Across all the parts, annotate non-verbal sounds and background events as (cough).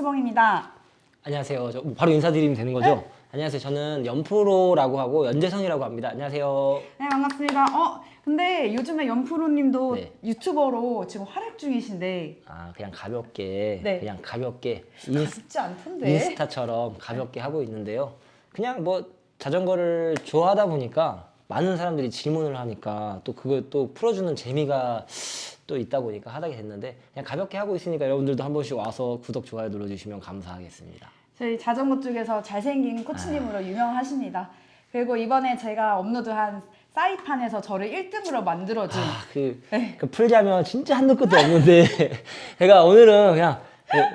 코치봉입니다. 안녕하세요. 저뭐 바로 인사드리면 되는 거죠? 안녕하세요. 저는 연프로라고 하고 연재성이라고 합니다. 안녕하세요. 네, 반갑습니다. 어, 근데 요즘에 연프로님도 네. 유튜버로 지금 활약 중이신데 아 그냥 가볍게 네. 그냥 가볍게 인스, 쉽지 않던데. 인스타처럼 가볍게 하고 있는데요. 그냥 뭐 자전거를 좋아하다 보니까 많은 사람들이 질문을 하니까 또 그걸 또 풀어주는 재미가 또 있다 보니까 하게 됐는데 그냥 가볍게 하고 있으니까 여러분들도 한 번씩 와서 구독 좋아요 눌러주시면 감사하겠습니다. 저희 자전거 쪽에서 잘생긴 코치님으로 유명하십니다. 그리고 이번에 제가 업로드한 사이판에서 저를 1등으로 만들어준 아, 그, 네. 그 풀자면 진짜 한도 끝도 없는데 (laughs) 제가 오늘은 그냥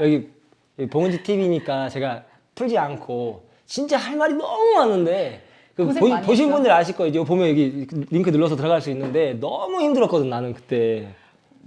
여기, 여기 봉은지 TV니까 제가 풀지 않고 진짜 할 말이 너무 많은데 그 고생 보, 많이 보 신 했죠? 분들 아실 거예요. 이거 보면 여기 링크 눌러서 들어갈 수 있는데 너무 힘들었거든 나는 그때.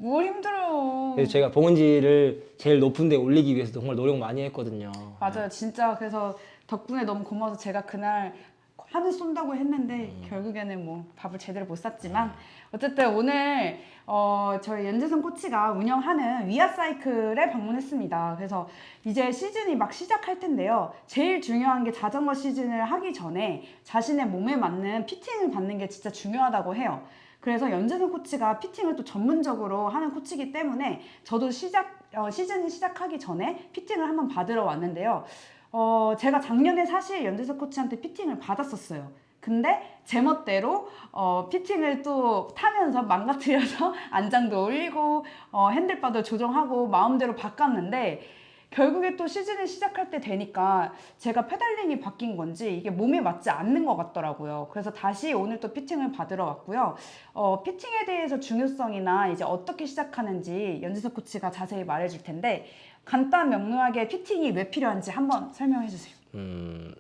뭘 힘들어요. 그래서 제가 봉은지를 제일 높은 데 올리기 위해서 정말 노력 많이 했거든요. 맞아요. 진짜 그래서 덕분에 너무 고마워서 제가 그날 하늘 쏜다고 했는데 결국에는 뭐 밥을 제대로 못 샀지만 어쨌든 오늘 어, 저희 연재성 코치가 운영하는 위아 사이클에 방문했습니다. 그래서 이제 시즌이 막 시작할 텐데요. 제일 중요한 게 자전거 시즌을 하기 전에 자신의 몸에 맞는 피팅을 받는 게 진짜 중요하다고 해요. 그래서 연재성 코치가 피팅을 또 전문적으로 하는 코치이기 때문에 저도 시작 어, 시즌이 시작하기 전에 피팅을 한번 받으러 왔는데요. 어, 제가 작년에 사실 연재석 코치한테 피팅을 받았었어요. 근데 제멋대로 어, 피팅을 또 타면서 망가뜨려서 (laughs) 안장도 올리고 어, 핸들바도 조정하고 마음대로 바꿨는데 결국에 또 시즌이 시작할 때 되니까 제가 페달링이 바뀐 건지 이게 몸에 맞지 않는 것 같더라고요. 그래서 다시 오늘 또 피팅을 받으러 왔고요. 어, 피팅에 대해서 중요성이나 이제 어떻게 시작하는지 연지석 코치가 자세히 말해줄 텐데 간단 명료하게 피팅이 왜 필요한지 한번 설명해 주세요. 음,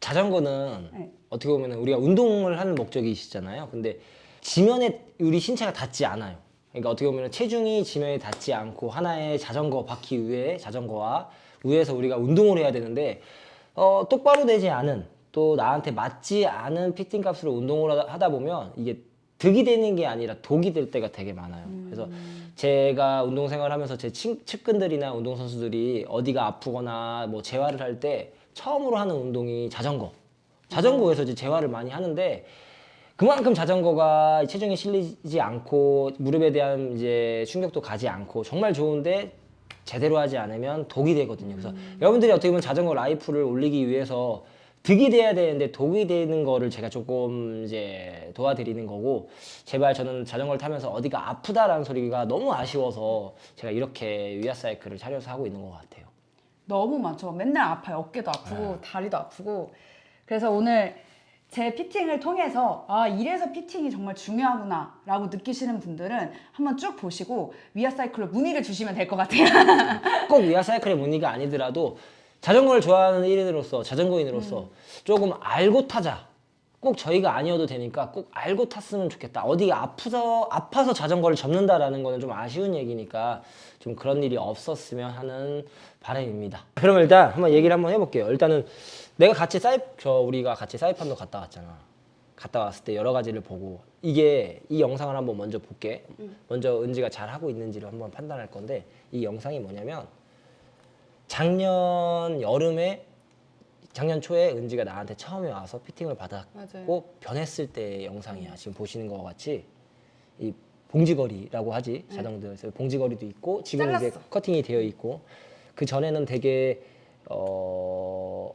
자전거는 네. 어떻게 보면 우리가 운동을 하는 목적이시잖아요. 근데 지면에 우리 신체가 닿지 않아요. 그러니까 어떻게 보면 체중이 지면에 닿지 않고 하나의 자전거 바퀴 위에 자전거와 위에서 우리가 운동을 해야 되는데 어, 똑바로 되지 않은 또 나한테 맞지 않은 피팅 값으로 운동을 하다- 보면 이게 득이 되는 게 아니라 독이 될 때가 되게 많아요. 그래서 제가 운동 생활 하면서 제 친- 측근들이나 운동 선수들이 어디가 아프거나 뭐 재활을 할 때 처음으로 하는 운동이 자전거. 자전거에서 이제 재활을 많이 하는데 그만큼 자전거가 체중이 실리지 않고 무릎에 대한 이제 충격도 가지 않고 정말 좋은데 제대로 하지 않으면 독이 되거든요. 그래서 여러분들이 어떻게 보면 자전거 라이프를 올리기 위해서 득이 돼야 되는데 독이 되는 거를 제가 조금 이제 도와드리는 거고 제발 저는 자전거를 타면서 어디가 아프다라는 소리가 너무 아쉬워서 제가 이렇게 위아 사이클을 차려서 하고 있는 것 같아요. 너무 많죠. 맨날 아파요. 어깨도 아프고 다리도 아프고. 그래서 오늘 제 피팅을 통해서 아 이래서 피팅이 정말 중요하구나라고 느끼시는 분들은 한번 쭉 보시고 위아 사이클로 문의를 주시면 될 것 같아요. 꼭 위아 사이클의 문의가 아니더라도 자전거를 좋아하는 1인으로서 자전거인으로서 조금 알고 타자. 꼭 저희가 아니어도 되니까 꼭 알고 탔으면 좋겠다. 어디가 아프서 아파서 자전거를 접는다라는 거는 좀 아쉬운 얘기니까 좀 그런 일이 없었으면 하는 바람입니다. 그럼 일단 한번 얘기를 한번 해볼게요. 일단은 내가 같이 사이 저 우리가 같이 사이판도 갔다 왔잖아. 갔다 왔을 때 여러 가지를 보고 이게 이 영상을 한번 먼저 볼게. 먼저 은지가 잘 하고 있는지를 한번 판단할 건데 이 영상이 뭐냐면 작년 여름에 작년 초에 은지가 나한테 처음에 와서 피팅을 받았고 맞아요. 변했을 때 영상이야. 지금 보시는 것 같이 이 봉지거리라고 하지 자전거에서 봉지거리도 있고 지금 이제 잘랐어. 커팅이 되어 있고 그 전에는 되게 어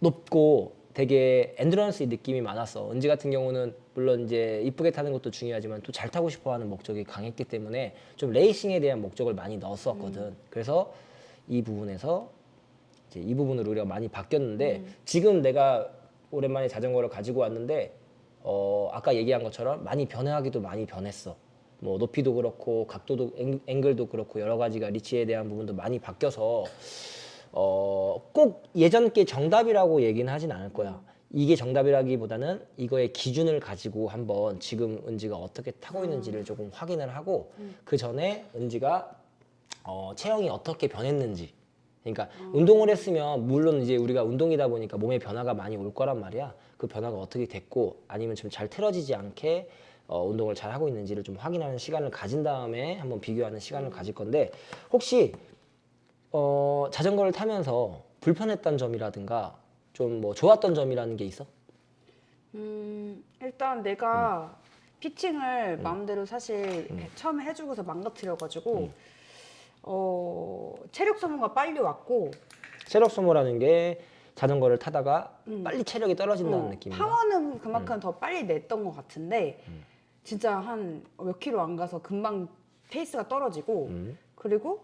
높고 되게 엔드런스 느낌이 많았어. 은지 같은 경우는 물론 이제 이쁘게 타는 것도 중요하지만 또 잘 타고 싶어하는 목적이 강했기 때문에 좀 레이싱에 대한 목적을 많이 넣었었거든. 그래서 이 부분에서 이제 이 부분으로 우리가 많이 바뀌었는데 지금 내가 오랜만에 자전거를 가지고 왔는데 어 아까 얘기한 것처럼 많이 변화하기도 많이 변했어. 뭐 높이도 그렇고 각도도 앵- 앵글도 그렇고 여러 가지가 리치에 대한 부분도 많이 바뀌어서 어, 꼭 예전 게 정답이라고 얘기는 하진 않을 거야. 이게 정답이라기보다는 이거의 기준을 가지고 한번 지금 은지가 어떻게 타고 있는지를 조금 확인을 하고 그 전에 은지가 어, 체형이 어떻게 변했는지. 그러니까 운동을 했으면 물론 이제 우리가 운동이다 보니까 몸에 변화가 많이 올 거란 말이야. 그 변화가 어떻게 됐고 아니면 좀 잘 틀어지지 않게 어, 운동을 잘 하고 있는지를 좀 확인하는 시간을 가진 다음에 한번 비교하는 시간을 가질 건데 혹시 어, 자전거를 타면서 불편했던 점이라든가 좀 뭐 좋았던 점이라는 게 있어? 음, 일단 내가 피팅을 마음대로 사실 처음에 해주고서 망가뜨려가지고 어, 체력 소모가 빨리 왔고 체력 소모라는 게 자전거를 타다가 음. 빨리 체력이 떨어진다는 어, 느낌이야. 파워는 그만큼 더 빨리 냈던 것 같은데 진짜 한 몇 킬로 안 가서 금방 페이스가 떨어지고 음. 그리고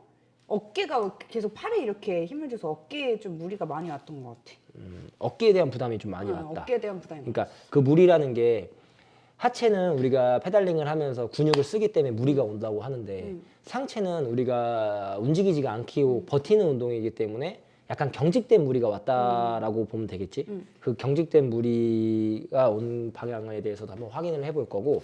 어깨가 계속 팔에 이렇게 힘을 줘서 어깨에 좀 무리가 많이 왔던 것 같아. 음, 어깨에 대한 부담이 좀 많이 어, 왔다. 어깨에 대한 부담이. 그러니까 그 무리라는 게 하체는 우리가 페달링을 하면서 근육을 쓰기 때문에 무리가 온다고 하는데 음. 상체는 우리가 움직이지가 않고 버티는 운동이기 때문에 약간 경직된 무리가 왔다라고 보면 되겠지. 음. 그 경직된 무리가 온 방향에 대해서도 한번 확인을 해볼 거고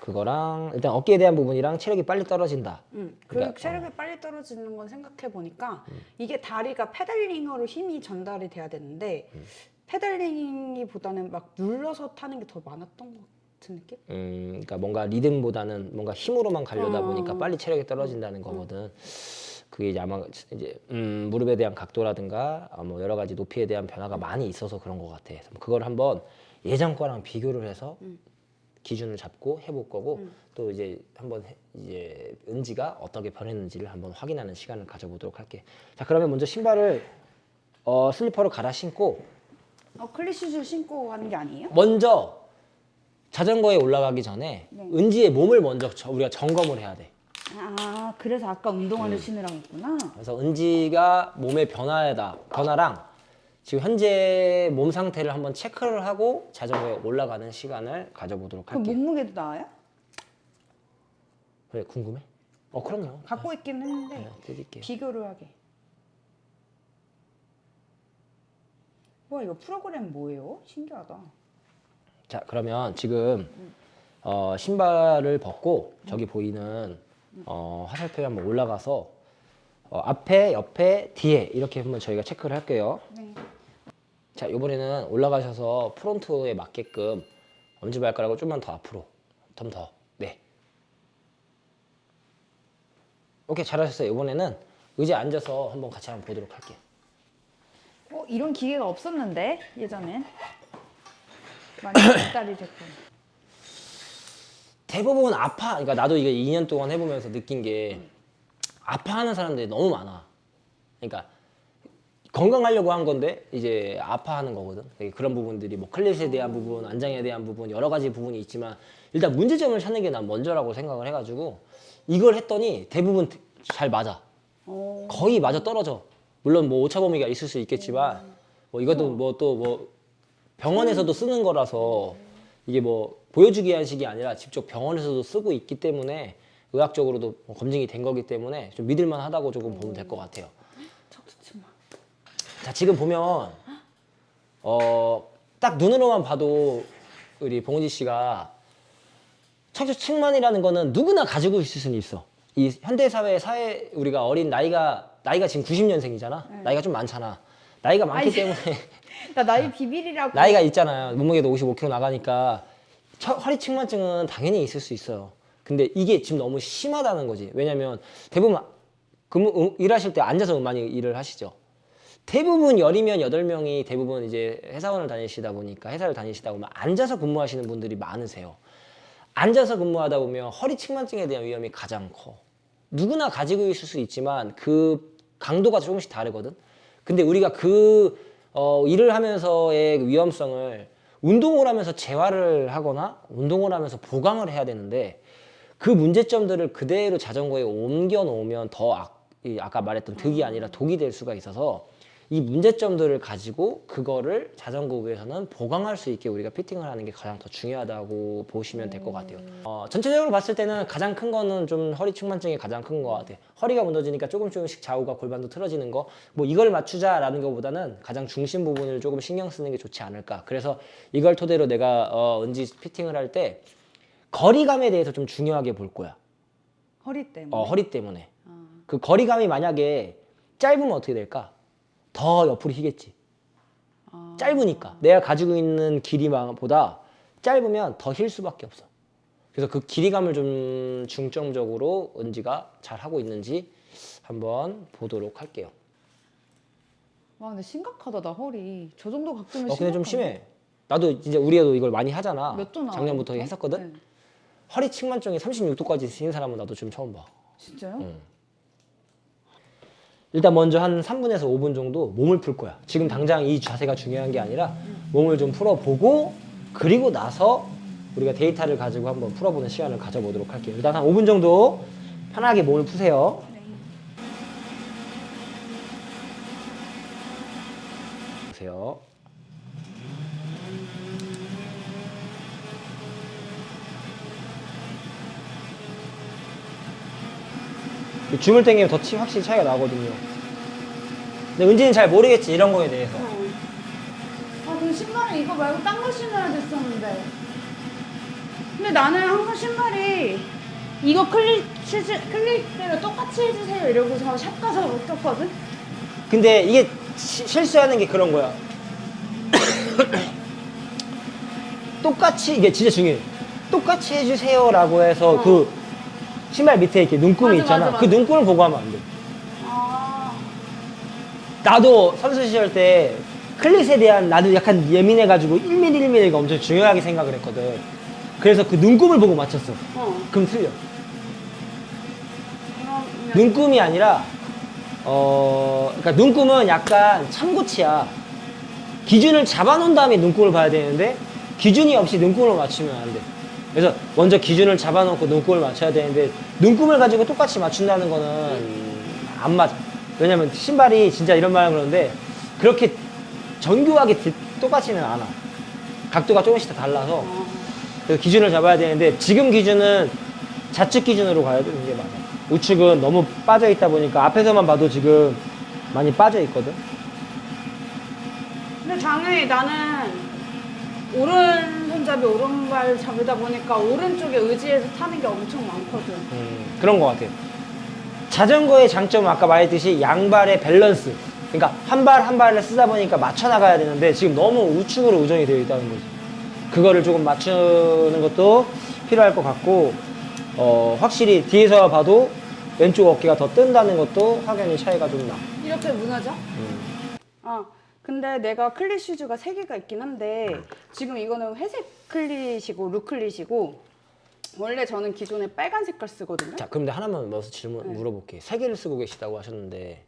그거랑 일단 어깨에 대한 부분이랑 체력이 빨리 떨어진다. 음, 그 그러니까, 체력이 빨리 떨어지는 건 생각해 보니까 이게 다리가 페달링으로 힘이 전달이 돼야 되는데 페달링이보다는 막 눌러서 타는 게 더 많았던 것 같은 느낌? 음, 그러니까 뭔가 리듬보다는 뭔가 힘으로만 가려다 어. 보니까 빨리 체력이 떨어진다는 거거든. 그게 이제 아마 이제 음, 무릎에 대한 각도라든가 아, 뭐 여러 가지 높이에 대한 변화가 많이 있어서 그런 것 같아. 그래서 그걸 한번 예전 거랑 비교를 해서 기준을 잡고 해볼 거고 또 이제 한번 해- 이제 은지가 어떻게 변했는지를 한번 확인하는 시간을 가져보도록 할게. 자 그러면 먼저 신발을 어, 슬리퍼로 갈아 신고 어, 클리슈즈 신고 가는 게 아니에요? 먼저 자전거에 올라가기 전에 네. 은지의 몸을 먼저 저- 우리가 점검을 해야 돼. 아, 그래서 아까 운동화를 신으라고 했구나. 그래서 은지가 몸의 변화에다 변화랑 지금 현재 몸 상태를 한번 체크를 하고 자전거에 올라가는 시간을 가져보도록 그럼 할게. 몸무게도 나와요? 그래 궁금해? 어 그럼요. 갖고 있긴 했는데 네, 드릴게요. 비교를 하게. 와 이거 프로그램 뭐예요? 신기하다. 자 그러면 지금 어, 신발을 벗고 저기 보이는 어, 화살표에 한번 올라가서 어, 앞에, 옆에, 뒤에 이렇게 한번 저희가 체크를 할게요. 네. 자 이번에는 올라가셔서 프론트에 맞게끔 엄지발가락을 좀만 더 앞으로 좀 더. 네. 오케이 잘하셨어요. 이번에는 의자에 앉아서 한번 같이 한번 보도록 할게요. 어 이런 기계가 없었는데 예전엔 많이 (coughs) 발달이 됐고. 대부분 아파. 그러니까 나도 이거 2년 동안 해보면서 느낀 게 아파하는 사람들이 너무 많아. 그러니까 건강하려고 한 건데 이제 아파하는 거거든. 그런 부분들이 뭐 클릿에 대한 부분, 안장에 대한 부분 여러 가지 부분이 있지만 일단 문제점을 찾는 게 난 먼저라고 생각을 해가지고 이걸 했더니 대부분 잘 맞아. 어. 거의 맞아 떨어져. 물론 뭐 오차 범위가 있을 수 있겠지만 뭐 이것도 뭐 또 뭐 병원에서도 쓰는 거라서 이게 뭐 보여주기 위한 식이 아니라 직접 병원에서도 쓰고 있기 때문에 의학적으로도 뭐 검증이 된 거기 때문에 좀 믿을만 하다고 조금 보면 될 것 같아요. 자 지금 보면 어 딱 눈으로만 봐도 우리 봉지 씨가 척추 측만이라는 거는 누구나 가지고 있을 수는 있어. 이 현대 사회 사회 우리가 어린 나이가 나이가 지금 90년생이잖아. 나이가 좀 많잖아. 나이가 많기 아니, 때문에 (laughs) 나 나이 비밀이라고. 나이가 있잖아요. 몸무게도 55kg 나가니까 처- 허리 측만증은 당연히 있을 수 있어요. 근데 이게 지금 너무 심하다는 거지. 왜냐면 대부분 근무 음, 일하실 때 앉아서 많이 일을 하시죠. 대부분 열이면 여덟 명이 대부분 이제 회사원을 다니시다 보니까 회사를 다니시다 보면 앉아서 근무하시는 분들이 많으세요. 앉아서 근무하다 보면 허리 측만증에 대한 위험이 가장 커. 누구나 가지고 있을 수 있지만 그 강도가 조금씩 다르거든. 근데 우리가 그 어, 일을 하면서의 위험성을 운동을 하면서 재활을 하거나 운동을 하면서 보강을 해야 되는데 그 문제점들을 그대로 자전거에 옮겨 놓으면 더 악, 이 아까 말했던 득이 아니라 독이 될 수가 있어서 이 문제점들을 가지고 그거를 자전거 위에서는 보강할 수 있게 우리가 피팅을 하는 게 가장 더 중요하다고 보시면 될 것 같아요. 어, 전체적으로 봤을 때는 가장 큰 거는 좀 허리 측만증이 가장 큰 것 같아요. 허리가 무너지니까 조금 조금씩 좌우가 골반도 틀어지는 거, 뭐 이걸 맞추자라는 것보다는 가장 중심 부분을 조금 신경 쓰는 게 좋지 않을까. 그래서 이걸 토대로 내가 어, 은지 피팅을 할 때 거리감에 대해서 좀 중요하게 볼 거야. 허리 때문에. 어, 허리 때문에. 그 거리감이 만약에 짧으면 어떻게 될까? 더 옆으로 휘겠지. 아. 짧으니까. 내가 가지고 있는 길이보다 짧으면 더 힐 수밖에 없어. 그래서 그 길이감을 좀 중점적으로 은지가 잘 하고 있는지 한번 보도록 할게요. 와 근데 심각하다 나 허리. 저 정도 각도면 어 근데 좀. 심해. 나도 이제 우리 애도 이걸 많이 하잖아. 몇 도 나와? 작년부터 했었거든. 네. 허리 측만증이 36도까지 쓰인 사람은 나도 지금 처음 봐. 진짜요? 응. 일단 먼저 한 3분에서 5분 정도 몸을 풀 거야. 지금 당장 이 자세가 중요한 게 아니라 몸을 좀 풀어보고 그리고 나서 우리가 데이터를 가지고 한번 풀어보는 시간을 가져보도록 할게요. 일단 한 5분 정도 편하게 몸을 푸세요. 이 줌을 당기면 더 치- 확실히 차이가 나거든요. 근데 은지는 잘 모르겠지 이런 거에 대해서. 아, 그 신발은 이거 말고 딴 거 신어야 됐었는데. 근데 나는 항상 신발이 이거 클릭, 치즈, 클릭대로 똑같이 해주세요 이러고서 샵 가서 꼈거든? 근데 이게 시- 실수하는 게 그런 거야. (coughs) 똑같이 이게 진짜 중요해. 똑같이 해주세요라고 해서 어. 그 신발 밑에 이렇게 눈금이 맞아, 있잖아. 맞아, 그 맞아. 눈금을 보고 하면 안 돼. 아. 나도 선수 시절 때 클릿에 대한 나도 약간 예민해가지고 1mm 1mm가 엄청 중요하게 생각을 했거든. 그래서 그 눈금을 보고 맞췄어. 어. 그럼 틀려. 그러면. 눈금이 아니라 어 그러니까 눈금은 약간 참고치야. 기준을 잡아놓은 다음에 눈금을 봐야 되는데 기준이 없이 눈금을 맞추면 안 돼. 그래서 먼저 기준을 잡아놓고 눈금을 맞춰야 되는데 눈금을 가지고 똑같이 맞춘다는 거는 안 맞아. 왜냐면 신발이 진짜 이런 말은 그런데 그렇게 정교하게 디- 똑같지는 않아. 각도가 조금씩 다 달라서 어. 그래서 기준을 잡아야 되는데 지금 기준은 좌측 기준으로 가야 되는 게 맞아. 우측은 너무 빠져 있다 보니까 앞에서만 봐도 지금 많이 빠져 있거든. 근데 당연히 나는 오른 손잡이 오른발 잡으다 보니까 오른쪽에 의지해서 타는 게 엄청 많거든. 음, 그런 것 같아요. 자전거의 장점은 아까 말했듯이 양발의 밸런스. 그러니까 한 발 한 발을 쓰다 보니까 맞춰 나가야 되는데 지금 너무 우측으로 의존이 되어 있다는 거지. 그거를 조금 맞추는 것도 필요할 것 같고, 어, 확실히 뒤에서 봐도 왼쪽 어깨가 더 뜬다는 것도 확연히 차이가 좀 나. 이렇게 무너져? 음. 아, 근데 내가 클릿 슈즈가 세 개가 있긴 한데 지금 이거는 회색 클릿이고 루클릿이고 원래 저는 기존에 빨간 색깔 쓰거든요. 자, 그럼 내가 하나만 넣어서 질문 네. 물어볼게. 세 개를 쓰고 계시다고 하셨는데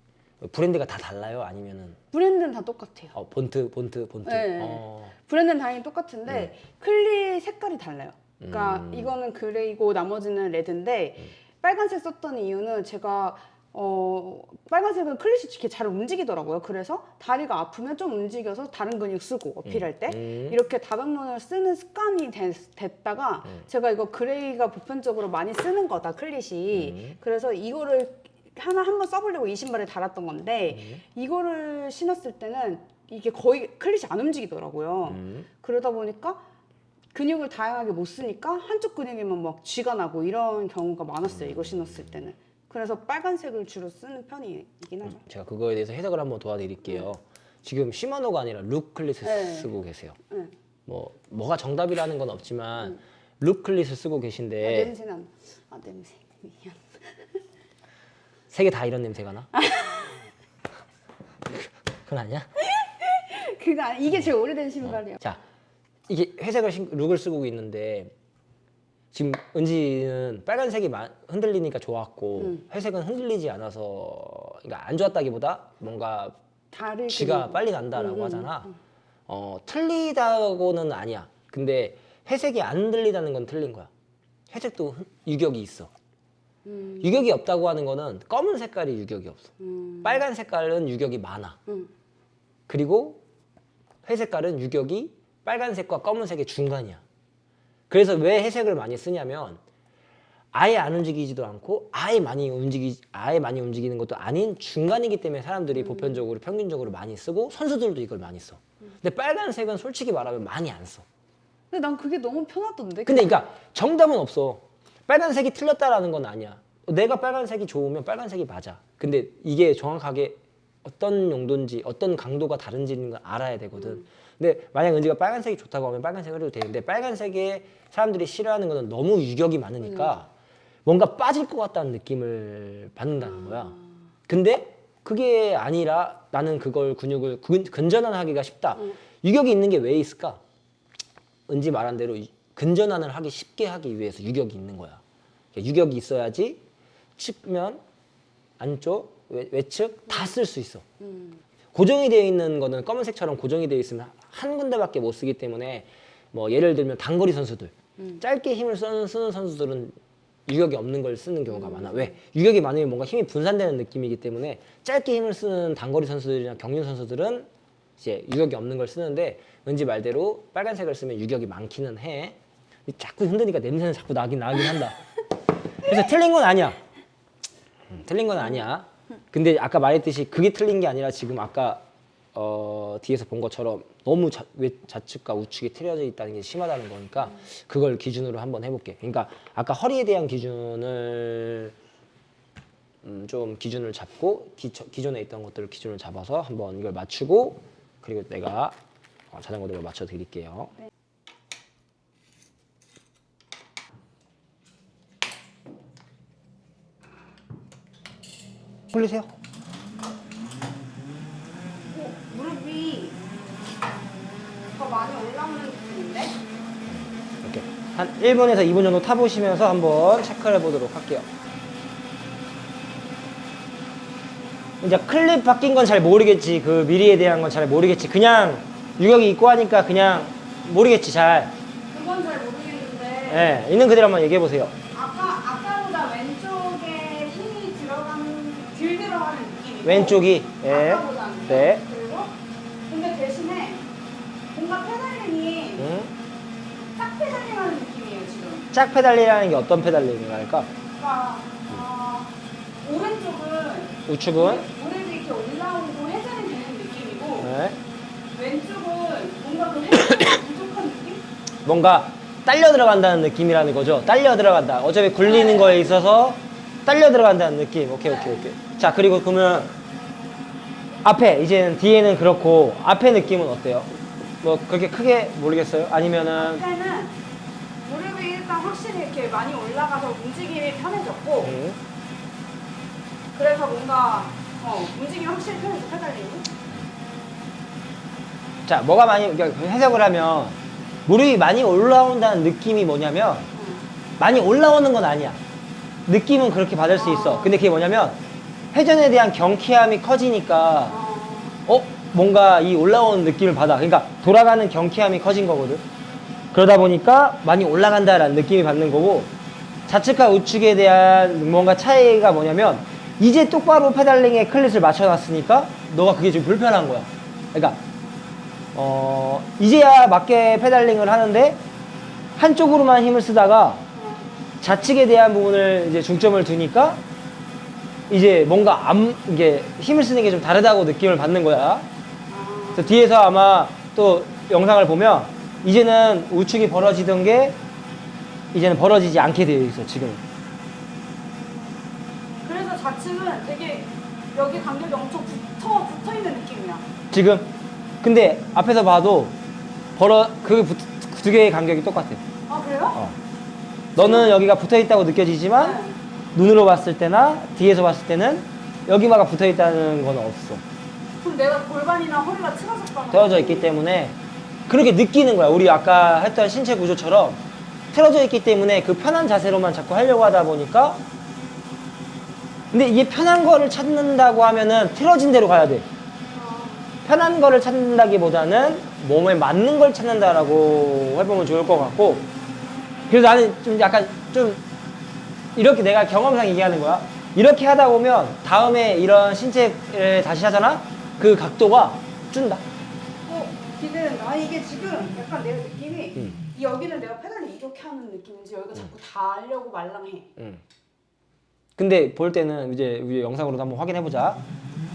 브랜드가 다 달라요? 아니면은 브랜드는 다 똑같아요. 어, 본트, 본트, 본트. 네. 어. 브랜드는 당연히 똑같은데 클릿 색깔이 달라요. 그러니까 음. 이거는 그레이고 나머지는 레드인데 빨간색 썼던 이유는 제가 어 빨간색은 클릿이 이렇게 잘 움직이더라고요. 그래서 다리가 아프면 좀 움직여서 다른 근육 쓰고 어필할 때 음. 이렇게 다방면을 쓰는 습관이 됐, 됐다가 음. 제가 이거 그레이가 보편적으로 많이 쓰는 거다 클릿이 음. 그래서 이거를 하나 한번 써보려고 이 신발에 달았던 건데 음. 이거를 신었을 때는 이게 거의 클릿이 안 움직이더라고요. 음. 그러다 보니까 근육을 다양하게 못 쓰니까 한쪽 근육에만 막 쥐가 나고 이런 경우가 많았어요. 이거 신었을 때는. 그래서 빨간색을 주로 쓰는 편이긴 하죠. 제가 그거에 대해서 해석을 한번 도와드릴게요. 지금 시마노가 아니라 룩클릿을 네. 쓰고 계세요. 네. 뭐 뭐가 정답이라는 건 없지만 룩클릿을 쓰고 아, 계신데 냄새는 아 냄새. 미안. 세 개 다 이런 냄새가 나? (laughs) 그건 아니야? 그거 아니- 이게 제일 오래된 신발이야. 자, 이게 회색을 신- 룩을 쓰고 있는데 지금 은지는 빨간색이 마- 흔들리니까 좋았고 음. 회색은 흔들리지 않아서 그러니까 안 좋았다기보다 뭔가 다리 쥐가 근육. 빨리 난다라고 음, 음, 하잖아. 어, 틀리다고는 아니야. 근데 회색이 안 들리다는 건 틀린 거야. 회색도 흔- 유격이 있어. 음, 유격이 없다고 하는 거는 검은 색깔이 유격이 없어. 음, 빨간 색깔은 유격이 많아. 음. 그리고 회색깔은 유격이 빨간색과 검은색의 중간이야. 그래서 왜 회색을 많이 쓰냐면 아예 안 움직이지도 않고 아예 많이 움직이 아예 많이 움직이는 것도 아닌 중간이기 때문에 사람들이 보편적으로 평균적으로 많이 쓰고 선수들도 이걸 많이 써. 근데 빨간색은 솔직히 말하면 많이 안 써. 근데 난 그게 너무 편하던데. 근데 그러니까 정답은 없어. 빨간색이 틀렸다라는 건 아니야. 내가 빨간색이 좋으면 빨간색이 맞아. 근데 이게 정확하게 어떤 용도인지 어떤 강도가 다른지는 걸 알아야 되거든. 근데 만약 은지가 빨간색이 좋다고 하면 빨간색을 해도 되는데 빨간색에 사람들이 싫어하는 거는 너무 유격이 많으니까 뭔가 빠질 것 같다는 느낌을 받는다는 거야. 근데 그게 아니라 나는 그걸 근육을 근, 근전환하기가 쉽다. 유격이 있는 게 왜 있을까? 은지 말한 대로 이- 근전환을 하기 쉽게 하기 위해서 유격이 있는 거야. 그러니까 유격이 있어야지 측면, 안쪽, 외, 외측 다 쓸 수 있어. 고정이 되어 있는 거는 검은색처럼 고정이 되어 있으면 한 군데밖에 못 쓰기 때문에 뭐 예를 들면 단거리 선수들 짧게 힘을 쓰는, 쓰는 선수들은 유격이 없는 걸 쓰는 경우가 많아. 왜? 유격이 많으면 뭔가 힘이 분산되는 느낌이기 때문에 짧게 힘을 쓰는 단거리 선수들이나 경륜 선수들은 이제 유격이 없는 걸 쓰는데 왠지 말대로 빨간색을 쓰면 유격이 많기는 해. 자꾸 흔드니까 냄새는 자꾸 나긴 나긴 한다. 그래서 틀린 건 아니야. 음, 틀린 건 아니야. 근데 아까 말했듯이 그게 틀린 게 아니라 지금 아까 어, 뒤에서 본 것처럼 너무 자, 외, 좌측과 우측이 틀어져 있다는 게 심하다는 거니까 그걸 기준으로 한번 해볼게. 그러니까 아까 허리에 대한 기준을 음, 좀 기준을 잡고 기, 기존에 있던 것들을 기준을 잡아서 한번 이걸 맞추고 그리고 내가 어, 자전거대로 맞춰 드릴게요. 올리세요. 어, 무릎이 더 많이 올라오는 느낌인데? 이렇게 한 1분에서 2분 정도 타보시면서 한번 체크를 해보도록 할게요. 이제 클립 바뀐 건 잘 모르겠지. 그 미리에 대한 건 잘 모르겠지. 그냥 유격이 있고 하니까 그냥 모르겠지 잘. 그건 잘 모르겠는데 예, 있는 그대로 한번 얘기해 보세요. 아까 아까보다 왼쪽에 힘이 들어가는 덜 들어가는 느낌이고 왼쪽이 예. 아까보다는 네. 그리고 근데 대신에 뭔가 페달링이 음. 딱 페달링하는 느낌이에요 지금. 짝 페달링이라는 게 어떤 페달링일까? 그러니까 어, 오른쪽은 우측은 무릎이 이렇게 올라오고 회전이 되는 느낌이고 예. 왼쪽은 뭔가 그 회전이 (coughs) 부족한 느낌? 뭔가 딸려 들어간다는 느낌이라는 거죠. 딸려 들어간다. 어차피 굴리는 거에 있어서 딸려 들어간다는 느낌. 오케이, 오케이, 오케이. 자, 그리고 그러면 앞에 이제는 뒤에는 그렇고 앞에 느낌은 어때요? 뭐 그렇게 크게 모르겠어요? 아니면은 앞에는 무릎이 일단 확실히 이렇게 많이 올라가서 움직임이 편해졌고 음, 그래서 뭔가 어, 움직임이 확실히 편해져 페달링이 자, 뭐가 많이 그러니까 해석을 하면 무릎이 많이 올라온다는 느낌이 뭐냐면 많이 올라오는 건 아니야. 느낌은 그렇게 받을 수 있어. 근데 그게 뭐냐면 회전에 대한 경쾌함이 커지니까 어, 어? 뭔가 이 올라오는 느낌을 받아. 그러니까 돌아가는 경쾌함이 커진 거거든. 그러다 보니까 많이 올라간다라는 느낌이 받는 거고 좌측과 우측에 대한 뭔가 차이가 뭐냐면 이제 똑바로 페달링에 클릿을 맞춰놨으니까 너가 그게 좀 불편한 거야. 그러니까 어 이제야 맞게 페달링을 하는데 한쪽으로만 힘을 쓰다가 좌측에 대한 부분을 이제 중점을 두니까 이제 뭔가 암 이게 힘을 쓰는 게 좀 다르다고 느낌을 받는 거야. 그래서 뒤에서 아마 또 영상을 보면 이제는 우측이 벌어지던 게 이제는 벌어지지 않게 되어 있어 지금. 그래서 좌측은 되게 여기 간격이 엄청 붙어 붙어 있는 느낌이야. 지금 근데 앞에서 봐도 벌어 그 두 개의 간격이 똑같아. 아 그래요? 어. 너는 여기가 붙어 있다고 느껴지지만 네. 눈으로 봤을 때나 뒤에서 봤을 때는 여기마가 붙어 있다는 건 없어. 그럼 내가 골반이나 허리가 틀어졌다는 틀어져 있기 때문에 그렇게 느끼는 거야. 우리 아까 했던 신체 구조처럼 틀어져 있기 때문에 그 편한 자세로만 자꾸 하려고 하다 보니까 근데 이게 편한 거를 찾는다고 하면은 틀어진 대로 가야 돼. 편한 거를 찾는다기보다는 몸에 맞는 걸 찾는다라고 해보면 좋을 것 같고 그래서 나는 좀 약간 좀 이렇게 내가 경험상 얘기하는 거야. 이렇게 하다 보면 다음에 이런 신체를 다시 하잖아? 그 각도가 준다. 어, 기대된다. 아, 이게 지금 약간 내 느낌이 음. 이 여기는 내가 페달을 이렇게 하는 느낌인지 여기가 자꾸 닿으려고 말랑해. 응. 근데 볼 때는 이제 우리 영상으로도 한번 확인해 보자.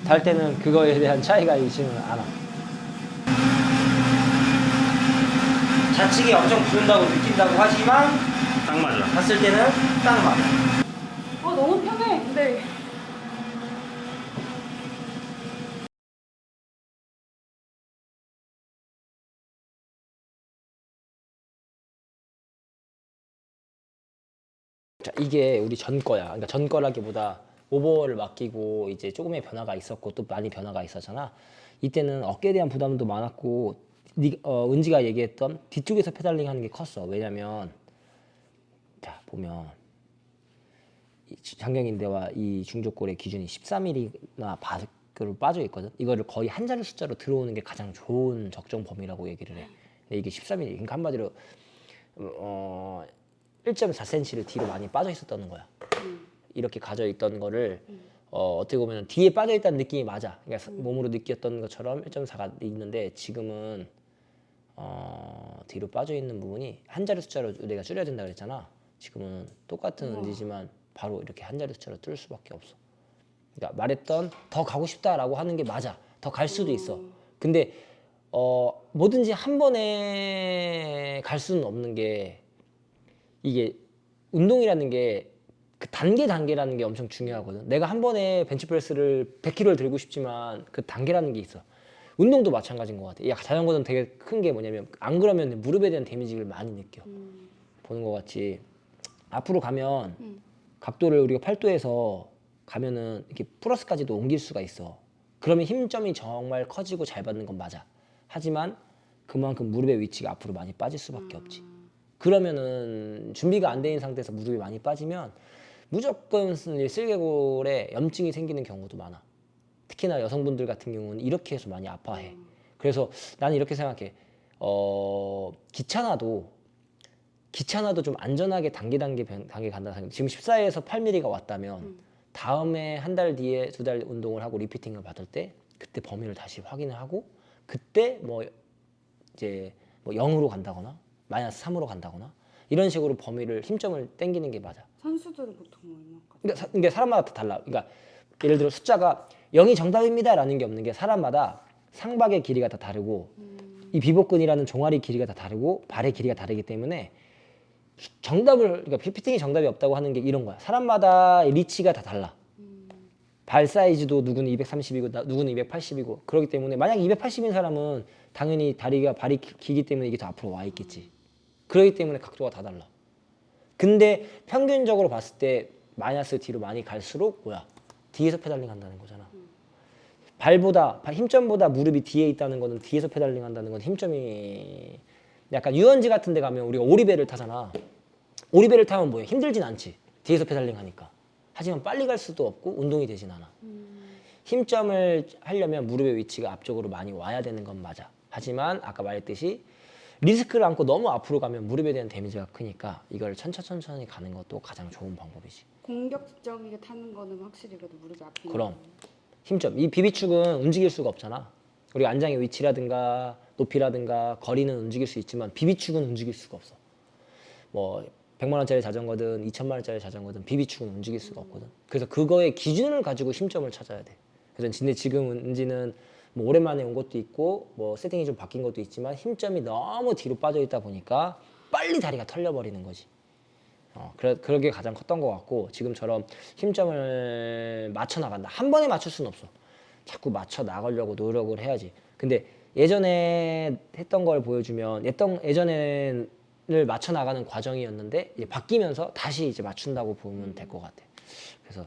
달 때는 그거에 대한 차이가 있지는 않아. 좌측이 엄청 부른다고 느낀다고 하지만 딱 맞아. 봤을 때는 딱 맞아. 아 너무 편해. 근데 자, 이게 우리 전 거야. 그러니까 전 거라기보다 오버를 맡기고 이제 조금의 변화가 있었고 또 많이 변화가 있었잖아. 이때는 어깨에 대한 부담도 많았고 니, 어, 은지가 얘기했던 뒤쪽에서 페달링 하는 게 컸어. 왜냐면 자 보면 이 장경인대와 이 중족골의 기준이 13mm나 밖으로 빠져 있거든. 이거를 거의 한 자리 숫자로 들어오는 게 가장 좋은 적정 범위라고 얘기를 해. 근데 이게 13mm. 그러니까 한마디로 어 1.4cm를 뒤로 많이 빠져 있었다는 거야. 이렇게 가져 있던 거를 어, 어떻게 보면 뒤에 빠져 있다는 느낌이 맞아. 그러니까 사- 몸으로 느꼈던 것처럼 1.4가 있는데 지금은 어, 뒤로 빠져 있는 부분이 한 자리 숫자로 내가 줄여야 된다 그랬잖아. 지금은 똑같은 은지지만 바로 이렇게 한 자리 숫자로 뚫을 수밖에 없어. 그러니까 말했던 더 가고 싶다라고 하는 게 맞아. 더 갈 수도 있어. 근데 어, 뭐든지 한 번에 갈 수는 없는 게 이게 운동이라는 게 그 단계 단계라는 게 엄청 중요하거든. 내가 한 번에 벤치프레스를 100kg를 들고 싶지만 그 단계라는 게 있어. 운동도 마찬가지인 것 같아. 야 자전거는 되게 큰 게 뭐냐면 안 그러면 무릎에 대한 데미지를 많이 느껴. 보는 것 같이 앞으로 가면 각도를 우리가 8도에서 가면은 이렇게 플러스까지도 옮길 수가 있어. 그러면 힘점이 정말 커지고 잘 받는 건 맞아. 하지만 그만큼 무릎의 위치가 앞으로 많이 빠질 수밖에 없지. 그러면은 준비가 안돼 있는 상태에서 무릎이 많이 빠지면 무조건 이 슬개골에 염증이 생기는 경우도 많아. 특히나 여성분들 같은 경우는 이렇게 해서 많이 아파해. 그래서 나는 이렇게 생각해. 어, 기차나도 기차나도 좀 안전하게 단계 단계 변- 단계 간다 생각. 지금 14에서 8mm가 왔다면 다음에 한 달 뒤에 두 달 운동을 하고 리피팅을 받을 때 그때 범위를 다시 확인을 하고 그때 뭐 이제 뭐 0으로 간다거나 마이너스 3으로 간다거나 이런 식으로 범위를 힘점을 땡기는 게 맞아. 선수들은 보통 얼마까지? 그러니까, 사, 그러니까 사람마다 다 달라. 그러니까 예를 들어 숫자가 0이 정답입니다라는 게 없는 게 사람마다 상박의 길이가 다 다르고 이 비복근이라는 종아리 길이가 다 다르고 발의 길이가 다르기 때문에 정답을 그러니까 피팅이 정답이 없다고 하는 게 이런 거야. 사람마다 리치가 다 달라. 발 사이즈도 누구는 230이고 누구는 280이고 그렇기 때문에 만약 280인 사람은 당연히 다리가 발이 기- 기기 때문에 이게 더 앞으로 와 있겠지. 그렇기 때문에 각도가 다 달라. 근데 평균적으로 봤을 때 마이너스 뒤로 많이 갈수록 뭐야 뒤에서 페달링 한다는 거잖아. 발보다 발 힘점보다 무릎이 뒤에 있다는 거는 뒤에서 페달링 한다는 건 힘점이 약간 유원지 같은 데 가면 우리가 오리배를 타잖아. 오리배를 타면 뭐야 힘들진 않지. 뒤에서 페달링 하니까. 하지만 빨리 갈 수도 없고 운동이 되진 않아. 힘점을 하려면 무릎의 위치가 앞쪽으로 많이 와야 되는 건 맞아. 하지만 아까 말했듯이 리스크를 안고 너무 앞으로 가면 무릎에 대한 데미지가 크니까 이걸 천천히 가는 것도 가장 좋은 방법이지. 공격적이게 타는 거는 확실히 그래도 무릎이 아프니까. 그럼 힘점 이 비비축은 움직일 수가 없잖아. 우리가 안장의 위치라든가 높이라든가 거리는 움직일 수 있지만 비비축은 움직일 수가 없어. 뭐 100만 원짜리 자전거든 2천만 원짜리 자전거든 비비축은 움직일 수가 없거든. 그래서 그거의 기준을 가지고 힘점을 찾아야 돼. 그래서 근데 지금 은지는 뭐 오랜만에 온 것도 있고 뭐 세팅이 좀 바뀐 것도 있지만 힘점이 너무 뒤로 빠져 있다 보니까 빨리 다리가 털려 버리는 거지. 어, 그래, 그러게 가장 컸던 것 같고 지금처럼 힘점을 맞춰 나간다. 한 번에 맞출 수는 없어. 자꾸 맞춰 나가려고 노력을 해야지. 근데 예전에 했던 걸 보여주면 예전 예전에를 맞춰 나가는 과정이었는데 이제 바뀌면서 다시 이제 맞춘다고 보면 될 것 같아. 그래서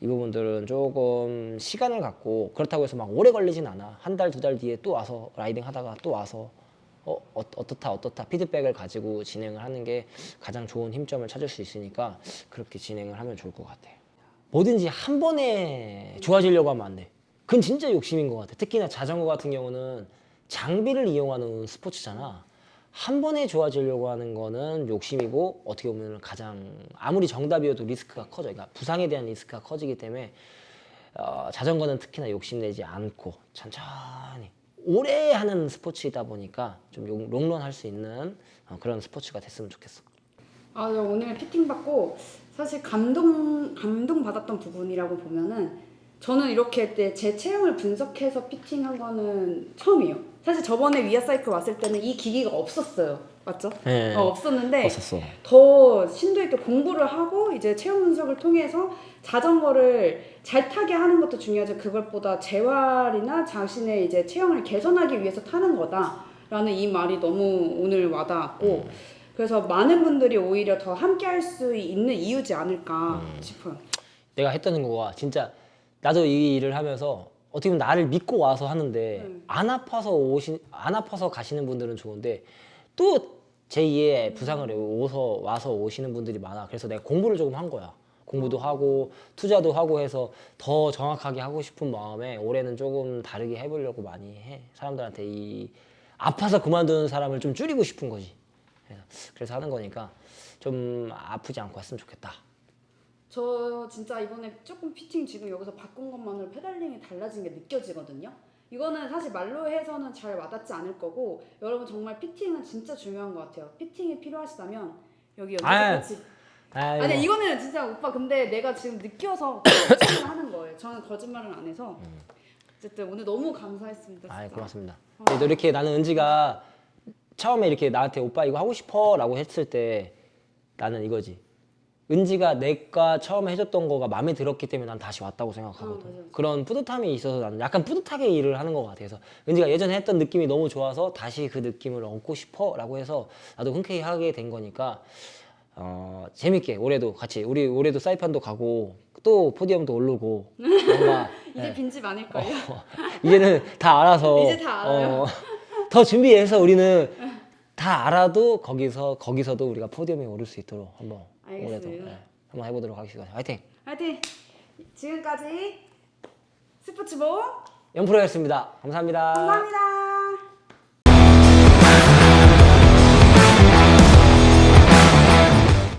이 부분들은 조금 시간을 갖고 그렇다고 해서 막 오래 걸리진 않아. 한 달 두 달 뒤에 또 와서 라이딩 하다가 또 와서 어, 어 어떻다 어떻다 피드백을 가지고 진행을 하는 게 가장 좋은 힘점을 찾을 수 있으니까 그렇게 진행을 하면 좋을 것 같아. 뭐든지 한 번에 좋아지려고 하면 안 돼. 그건 진짜 욕심인 것 같아. 특히나 자전거 같은 경우는 장비를 이용하는 스포츠잖아. 한 번에 좋아지려고 하는 거는 욕심이고 어떻게 보면 가장 아무리 정답이어도 리스크가 커져. 그러니까 부상에 대한 리스크가 커지기 때문에 어, 자전거는 특히나 욕심내지 않고 천천히 오래 하는 스포츠이다 보니까 좀 용- 롱런 할 수 있는 어, 그런 스포츠가 됐으면 좋겠어. 아, 저 오늘 피팅 받고 사실 감동 감동 받았던 부분이라고 보면은 저는 이렇게 때 제 체형을 분석해서 피팅한 거는 처음이에요. 사실 저번에 위아 사이클 왔을 때는 이 기기가 없었어요. 맞죠? 네. 어, 없었는데 없었어. 더 심도 있게 공부를 하고 이제 체형 분석을 통해서 자전거를 잘 타게 하는 것도 중요하죠. 그것보다 재활이나 자신의 이제 체형을 개선하기 위해서 타는 거다라는 이 말이 너무 오늘 와닿았고 그래서 많은 분들이 오히려 더 함께 할 수 있는 이유지 않을까 음. 싶어요. 내가 했던 거가 진짜 나도 이 일을 하면서 어떻게 보면 나를 믿고 와서 하는데 음. 안 아파서 오신 안 아파서 가시는 분들은 좋은데 또 제2의 부상을 오서 와서 오시는 분들이 많아. 그래서 내가 공부를 조금 한 거야. 공부도 하고 투자도 하고 해서 더 정확하게 하고 싶은 마음에 올해는 조금 다르게 해보려고 많이 해. 사람들한테 이 아파서 그만두는 사람을 좀 줄이고 싶은 거지. 그래서, 그래서 하는 거니까 좀 아프지 않고 했으면 좋겠다. 저 진짜 이번에 조금 피팅 지금 여기서 바꾼 것만으로 페달링이 달라진 게 느껴지거든요. 이거는 사실 말로 해서는 잘 와닿지 않을 거고 여러분 정말 피팅은 진짜 중요한 것 같아요. 피팅이 필요하시다면 여기 아이고. 아니 이거는 진짜 오빠 근데 내가 지금 느껴서 (coughs) 하는 거예요. 저는 거짓말을 안 해서 어쨌든 오늘 너무 감사했습니다. 아, 진짜. 고맙습니다. 근데 이렇게 나는 은지가 처음에 이렇게 나한테 오빠 이거 하고 싶어라고 했을 때 나는 이거지. 은지가 내가 처음에 해줬던 거가 마음에 들었기 때문에 난 다시 왔다고 생각하거든. 어, 맞아, 맞아. 그런 뿌듯함이 있어서 나는 약간 뿌듯하게 일을 하는 것 같아서 은지가 예전에 했던 느낌이 너무 좋아서 다시 그 느낌을 얻고 싶어라고 해서 나도 흔쾌히 하게 된 거니까 어, 재밌게 올해도 같이 우리 올해도 사이판도 가고 또 포디움도 오르고 뭔가 (laughs) 이제 빈집 아닐걸요? 이제는 다 알아서 (laughs) 이제 다 알아요. 어, 더 준비해서 우리는 다 알아도 거기서 거기서도 우리가 포디움에 오를 수 있도록 한번 알겠습니다. 올해도 네, 한번 해보도록 하겠습니다. 화이팅! 화이팅! 지금까지 스포츠보 연프로였습니다. 감사합니다. 감사합니다.